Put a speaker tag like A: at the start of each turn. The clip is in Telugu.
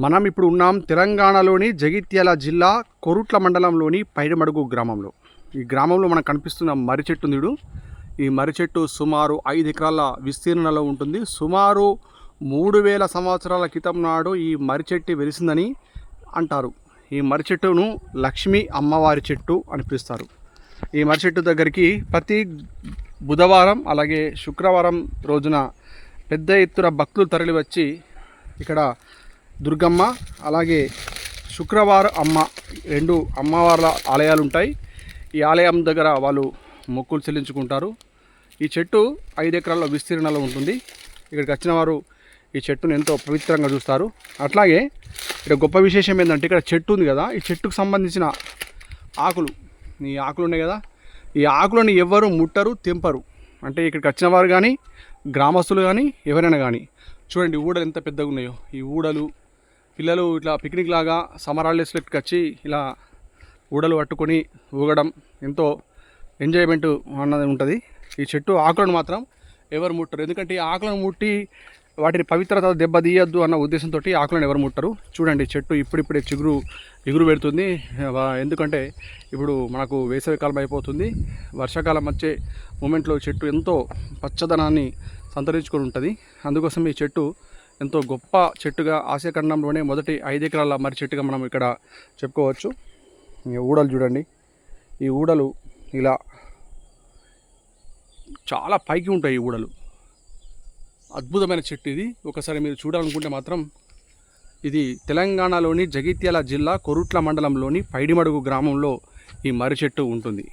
A: మనం ఇప్పుడు ఉన్నాం తెలంగాణలోని జగిత్యాల జిల్లా కొరుట్ల మండలంలోని పైడమడుగు గ్రామంలో. ఈ గ్రామంలో మనకు కనిపిస్తున్న మర్రి చెట్టు నీడు ఈ మర్రి చెట్టు సుమారు ఐదు ఎకరాల విస్తీర్ణంలో ఉంటుంది. సుమారు మూడు వేల సంవత్సరాల క్రితం నాడు ఈ మర్రి చెట్టు వెలిసిందని అంటారు. ఈ మర్రి చెట్టును లక్ష్మీ అమ్మవారి చెట్టు అని పిలుస్తారు. ఈ మర్రి చెట్టు దగ్గరికి ప్రతి బుధవారం అలాగే శుక్రవారం రోజున పెద్ద ఎత్తున భక్తులు తరలివచ్చి ఇక్కడ దుర్గమ్మ అలాగే శుక్రవారం అమ్మ రెండు అమ్మవార్ల ఆలయాలు ఉంటాయి ఈ ఆలయం దగ్గర వాళ్ళు మొక్కులు చెల్లించుకుంటారు. ఈ చెట్టు ఐదు ఎకరాల విస్తీర్ణంలో ఉంటుంది. ఇక్కడికి వచ్చిన వారు ఈ చెట్టును ఎంతో పవిత్రంగా చూస్తారు. అట్లాగే ఇక్కడ గొప్ప విశేషం ఏంటంటే ఇక్కడ చెట్టు ఉంది కదా ఈ చెట్టుకు సంబంధించిన ఆకులు ఈ ఆకులు ఉన్నాయి కదా ఈ ఆకులను ఎవ్వరు ముట్టరు తెంపరు. అంటే ఇక్కడికి వచ్చిన వారు కానీ గ్రామస్తులు కానీ ఎవరైనా కానీ చూడండి ఊడలు ఎంత పెద్దగా ఉన్నాయో ఈ ఊడలు పిల్లలు ఇట్లా పిక్నిక్ లాగా సమ్మర్ హాలిడేస్లోకి వచ్చి ఇలా ఊడలు పట్టుకొని ఊగడం ఎంతో ఎంజాయ్మెంట్ అన్నది ఉంటుంది. ఈ చెట్టు ఆకులను మాత్రం ఎవరు ముట్టరు. ఎందుకంటే ఈ ఆకులను ముట్టి వాటిని పవిత్రత దెబ్బతీయద్దు అన్న ఉద్దేశంతో ఆకులను ఎవరు ముట్టరు. చూడండి చెట్టు ఇప్పుడిప్పుడే చిగురు ఎగురు పెడుతుంది. ఎందుకంటే ఇప్పుడు మనకు వేసవికాలం అయిపోతుంది. వర్షాకాలం వచ్చే మూమెంట్లో చెట్టు ఎంతో పచ్చదనాన్ని సంతరించుకొని ఉంటుంది. అందుకోసం ఈ చెట్టు ఎంతో గొప్ప చెట్టుగా ఆసియా ఖండంలోనే మొదటి ఐదు ఎకరాల మర్రి చెట్టుగా మనం ఇక్కడ చెప్పుకోవచ్చు. ఈ ఊడలు చూడండి. ఈ ఊడలు ఇలా చాలా పైకి ఉంటాయి ఈ ఊడలు. అద్భుతమైన చెట్టు ఇది. ఒకసారి మీరు చూడాలనుకుంటే మాత్రం ఇది తెలంగాణలోని జగిత్యాల జిల్లా కొరుట్ల మండలంలోని పైడిమడుగు గ్రామంలో ఈ మర్రి చెట్టు ఉంటుంది.